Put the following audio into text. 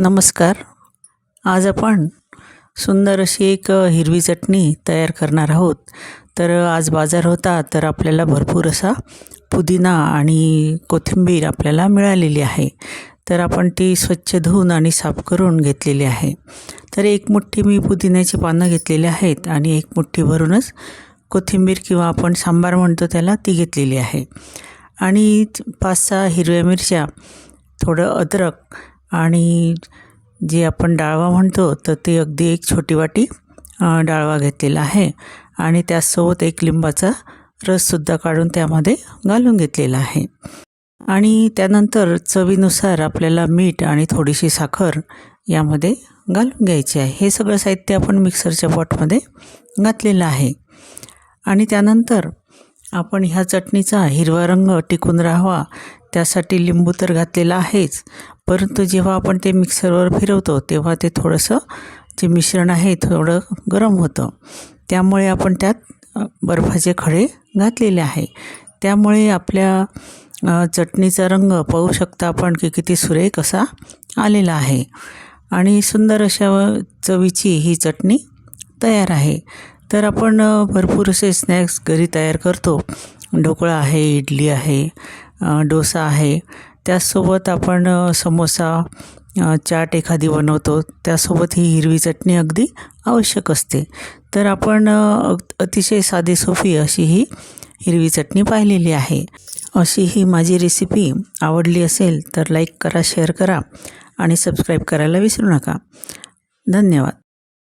नमस्कार. आज आपण सुंदर अशी एक हिरवी चटणी तयार करणार आहोत. तर आज बाजार होता तर आपल्याला भरपूर असा पुदिना आणि कोथिंबीर आपल्याला मिळालेली आहे. तर आपण ती स्वच्छ धुवून आणि साफ करून घेतलेली आहे. तर एक मुठ्ठी मी पुदिन्याची पानं घेतलेली आहेत आणि एक मुठ्ठी भरूनच कोथिंबीर किंवा आपण सांबार म्हणतो त्याला ती घेतलेली आहे. आणि पाच सहा हिरव्या मिरच्या थोडं अद्रक आणि जे आपण डाळवा म्हणतो तर ते अगदी एक छोटी वाटी डाळवा घेतलेला आहे. आणि त्याचसोबत एक लिंबाचा रससुद्धा काढून त्यामध्ये घालून घेतलेला आहे. आणि त्यानंतर चवीनुसार आपल्याला मीठ आणि थोडीशी साखर यामध्ये घालून घ्यायची आहे. हे सगळं साहित्य आपण मिक्सरच्या पॉटमध्ये घातलेलं आहे. आणि त्यानंतर आपण ह्या चटणीचा हिरवा रंग टिकून राहावा त्यासाठी लिंबू तर घातलेला आहेच. परंतु जेव्हा आपण ते मिक्सरवर फिरवतो तेव्हा ते थोडंसं जे मिश्रण आहे थोडं गरम होतं. त्यामुळे आपण त्यात बर्फाचे खडे घातलेले आहे. त्यामुळे आपल्या चटणीचा रंग पाहू शकता आपण की किती सुरेख असा आलेला आहे. आणि सुंदर अशा चवीची ही चटणी तयार आहे. तर आपण भरपूर असे स्नॅक्स घरी तयार करतो. ढोकळा आहे इडली आहे डोसा आहे. त्याचसोबत आपण समोसा चाट एखादी बनवतो. त्यासोबत ही हिरवी चटणी अगदी आवश्यक असते. तर आपण अग- अतिशय साधी सोपी अशी ही हिरवी चटणी पाहिलेली आहे. अशी ही माझी रेसिपी आवडली असेल तर लाईक करा शेअर करा आणि सबस्क्राईब करायला विसरू नका. धन्यवाद.